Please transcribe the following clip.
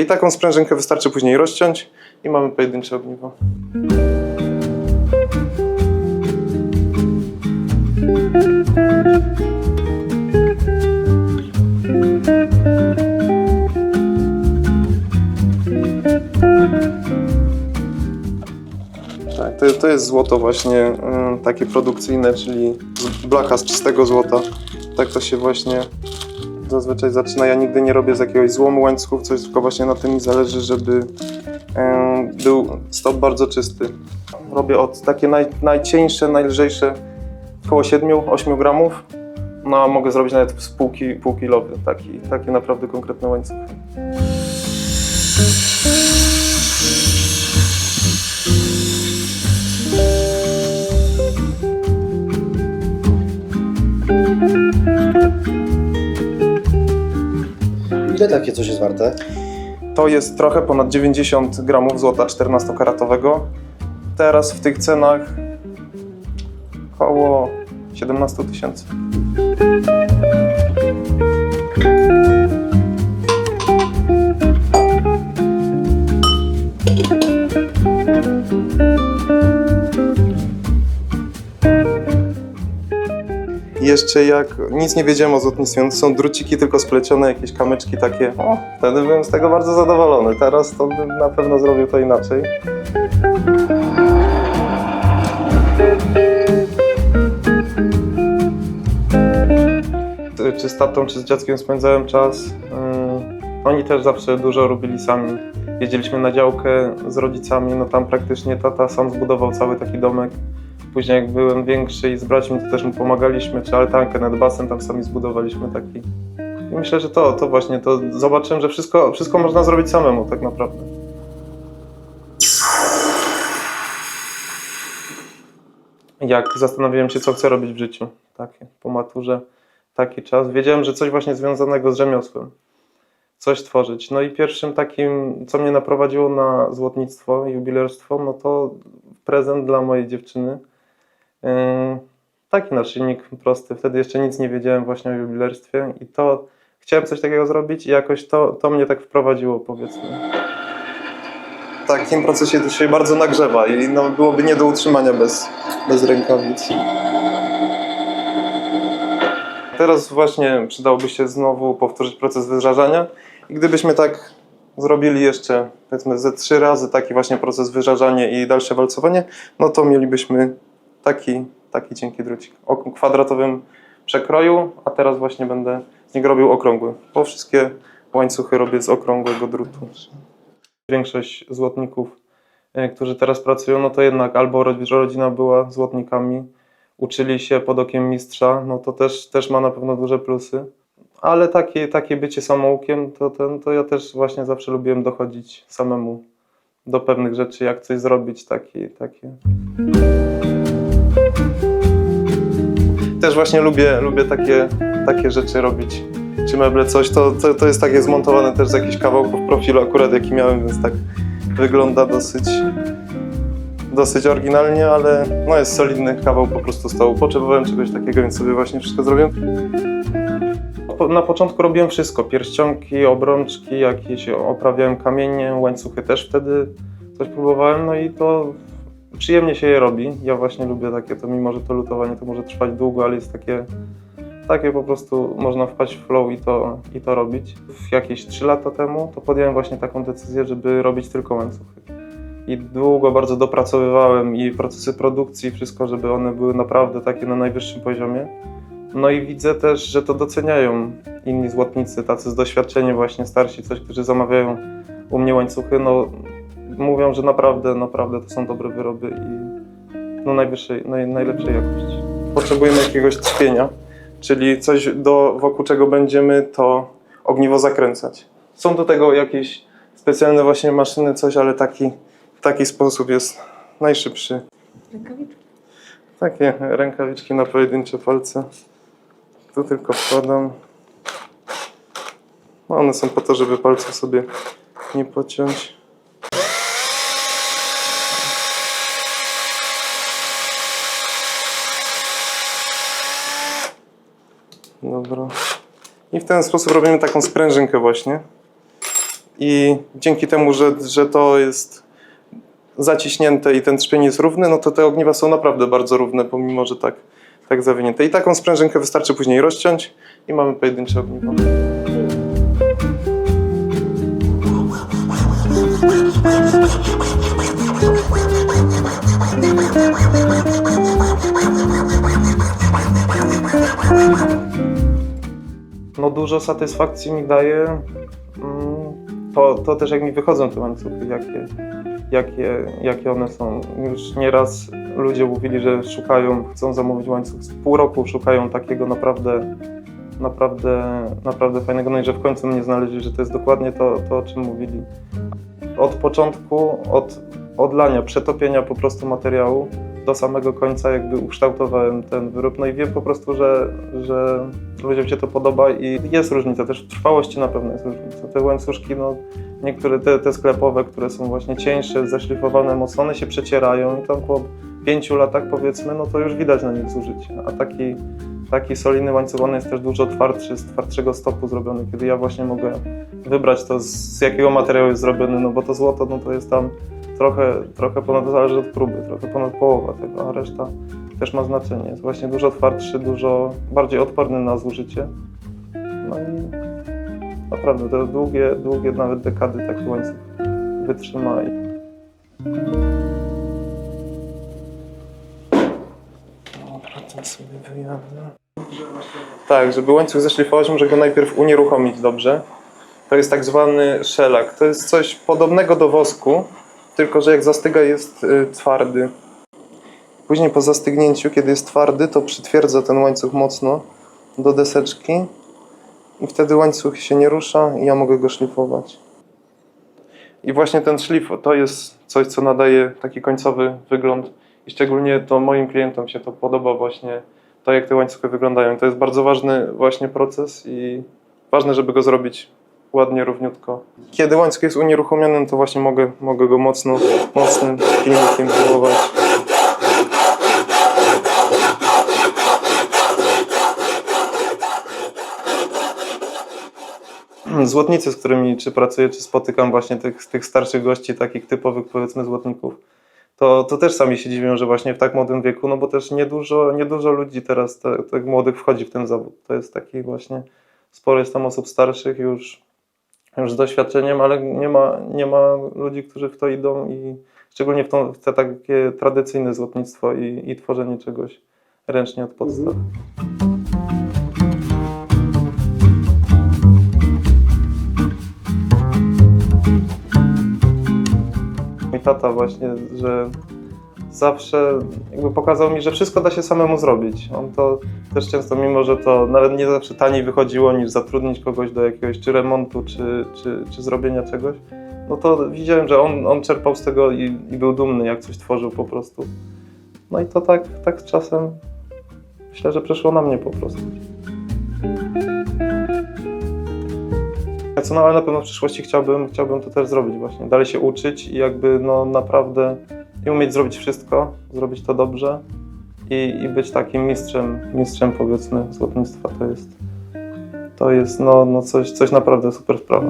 I taką sprężynkę wystarczy później rozciąć i mamy pojedyncze ogniwo. Tak, to, to jest złoto właśnie y, takie produkcyjne, czyli blacha z czystego złota. Tak to się właśnie zazwyczaj zaczyna. Ja nigdy nie robię z jakiegoś złomu łańcuchów, coś tylko właśnie na tym mi zależy, żeby był stop bardzo czysty. Robię od takie naj, najcieńsze, najlżejsze około 7-8 gramów. No a mogę zrobić nawet z półki, półkilowy, taki, takie naprawdę konkretne łańcuchy. Ile takie coś jest warte? To jest trochę ponad 90 gramów złota 14-karatowego. Teraz w tych cenach około 17 tysięcy. Jeszcze jak nic nie wiedziałem o złotnictwie, no to są druciki tylko splecione, jakieś kamyczki takie. O, wtedy byłem z tego bardzo zadowolony. Teraz to bym na pewno zrobił to inaczej. Czy z tatą, czy z dzieckiem spędzałem czas. Yy, Oni też zawsze dużo robili sami. Jeździliśmy na działkę z rodzicami, no tam praktycznie tata sam zbudował cały taki domek. Później jak byłem większy i z braćmi, to też mu pomagaliśmy, czy altankę nad basen tam sami zbudowaliśmy taki. I myślę, że to, to właśnie, to zobaczyłem, że wszystko, wszystko można zrobić samemu tak naprawdę. Jak zastanowiłem się, co chcę robić w życiu, takie, po maturze, taki czas, wiedziałem, że coś właśnie związanego z rzemiosłem, coś tworzyć. No i pierwszym takim, co mnie naprowadziło na złotnictwo, jubilerstwo, no to prezent dla mojej dziewczyny. Yy, Taki naszyjnik prosty. Wtedy jeszcze nic nie wiedziałem właśnie o jubilerstwie i to chciałem coś takiego zrobić i jakoś to, to mnie tak wprowadziło, powiedzmy. Tak, w tym procesie to się bardzo nagrzewa i no, byłoby nie do utrzymania bez, bez rękawic. Teraz właśnie przydałoby się znowu powtórzyć proces wyżarzania i gdybyśmy tak zrobili jeszcze powiedzmy ze trzy razy taki właśnie proces wyżarzania i dalsze walcowanie, no to mielibyśmy taki, taki cienki drucik o kwadratowym przekroju, a teraz właśnie będę z niego robił okrągły, bo wszystkie łańcuchy robię z okrągłego drutu. Większość złotników, e, którzy teraz pracują, no to jednak albo ro- rodzina była złotnikami, uczyli się pod okiem mistrza, no to też, też ma na pewno duże plusy. Ale takie, takie bycie samoukiem, to, ten, to ja też właśnie zawsze lubiłem dochodzić samemu do pewnych rzeczy, jak coś zrobić, takie, takie. Też właśnie lubię, lubię takie, takie rzeczy robić. Czy meble, coś, to, to, to jest takie zmontowane też z jakichś kawałków profilu akurat jaki miałem, więc tak wygląda dosyć, dosyć oryginalnie, ale no jest solidny kawał po prostu stołu. Potrzebowałem czegoś takiego, więc sobie właśnie wszystko zrobiłem. Na początku robiłem wszystko, pierścionki, obrączki, jakieś oprawiałem kamienie, łańcuchy też wtedy coś próbowałem, no i to przyjemnie się je robi. Ja właśnie lubię takie, to mimo że to lutowanie to może trwać długo, ale jest takie, takie po prostu można wpaść w flow i to, i to robić. Jakieś 3 lata temu to podjąłem właśnie taką decyzję, żeby robić tylko łańcuchy. I długo bardzo dopracowywałem i procesy produkcji, wszystko, żeby one były naprawdę takie na najwyższym poziomie. No i widzę też, że to doceniają inni złotnicy, tacy z doświadczeniem właśnie starsi, coś, którzy zamawiają u mnie łańcuchy, no mówią, że naprawdę, naprawdę to są dobre wyroby i no najwyższej, naj, najlepszej jakości. Potrzebujemy jakiegoś trwienia, czyli coś do, wokół czego będziemy to ogniwo zakręcać. Są do tego jakieś specjalne właśnie maszyny, coś, ale taki, taki sposób jest najszybszy. Rękawiczki. Takie rękawiczki na pojedyncze palce. Tu tylko wkładam. No one są po to, żeby palce sobie nie pociąć. Dobra. I w ten sposób robimy taką sprężynkę właśnie. i dzięki temu, że, że to jest zaciśnięte i ten trzpień jest równy, no to te ogniwa są naprawdę bardzo równe, pomimo, że tak, tak zawinięte. I taką sprężynkę wystarczy później rozciąć i mamy pojedyncze ogniwo. Dużo satysfakcji mi daje mm, to, to też jak mi wychodzą te łańcuchy, jakie, jakie, jakie one są. Już nieraz ludzie mówili, że szukają, chcą zamówić łańcuch z pół roku, szukają takiego naprawdę, naprawdę, naprawdę fajnego, no i że w końcu mnie znaleźli, że to jest dokładnie to, to o czym mówili. Od początku, od odlania, przetopienia po prostu materiału do samego końca jakby ukształtowałem ten wyrób, no i wiem po prostu, że, że ludziom się to podoba i jest różnica, też w trwałości na pewno jest różnica. Te łańcuszki, no niektóre te, te sklepowe, które są właśnie cieńsze, zaszlifowane mocno, one się przecierają i tam po pięciu latach powiedzmy, no to już widać na nich zużycie. A taki, taki solidny łańcuch, jest też dużo twardszy, z twardszego stopu zrobiony, kiedy ja właśnie mogę wybrać to, z, z jakiego materiału jest zrobiony, no bo to złoto, no to jest tam trochę, trochę ponad, zależy od próby, trochę ponad połowa tego, a reszta też ma znaczenie. Jest właśnie dużo twardszy, dużo bardziej odporny na zużycie. No i naprawdę to długie, długie nawet dekady taki łańcuch wytrzyma. i- Dobra, ten sobie wyjadę. Tak, żeby łańcuch zaszlifować, muszę go najpierw unieruchomić dobrze. To jest tak zwany szelak. To jest coś podobnego do wosku, tylko że jak zastyga jest y, twardy. Później po zastygnięciu, kiedy jest twardy, to przytwierdza ten łańcuch mocno do deseczki i wtedy łańcuch się nie rusza i ja mogę go szlifować. I właśnie ten szlif to jest coś, co nadaje taki końcowy wygląd i szczególnie to moim klientom się to podoba właśnie to, jak te łańcuchy wyglądają. To jest bardzo ważny właśnie proces i ważne, żeby go zrobić ładnie, równiutko. Kiedy łańcuch jest unieruchomiony, to właśnie mogę, mogę go mocno, mocnym pilnikiem próbować. Złotnicy, z którymi czy pracuję, czy spotykam właśnie tych, tych starszych gości, takich typowych powiedzmy złotników, to, to też sami się dziwią, że właśnie w tak młodym wieku, no bo też niedużo, niedużo ludzi teraz, te, tak młodych wchodzi w ten zawód. To jest taki właśnie, sporo jest tam osób starszych już, już z doświadczeniem, ale nie ma, nie ma ludzi, którzy w to idą i szczególnie w, tą, w te takie tradycyjne złotnictwo i, i tworzenie czegoś ręcznie od podstaw. Mój tata właśnie, że zawsze jakby pokazał mi, że wszystko da się samemu zrobić. On to też często, mimo że to nawet nie zawsze taniej wychodziło niż zatrudnić kogoś do jakiegoś czy remontu, czy, czy, czy zrobienia czegoś, no to widziałem, że on, on czerpał z tego i, i był dumny, jak coś tworzył po prostu. No i to tak, tak z czasem myślę, że przeszło na mnie po prostu. Co no, ale na pewno w przyszłości chciałbym, chciałbym to też zrobić właśnie. Dalej się uczyć i jakby no naprawdę i umieć zrobić wszystko, zrobić to dobrze i, i być takim mistrzem, mistrzem powiedzmy złotnictwa. To jest, to jest no, no coś, coś naprawdę super sprawa.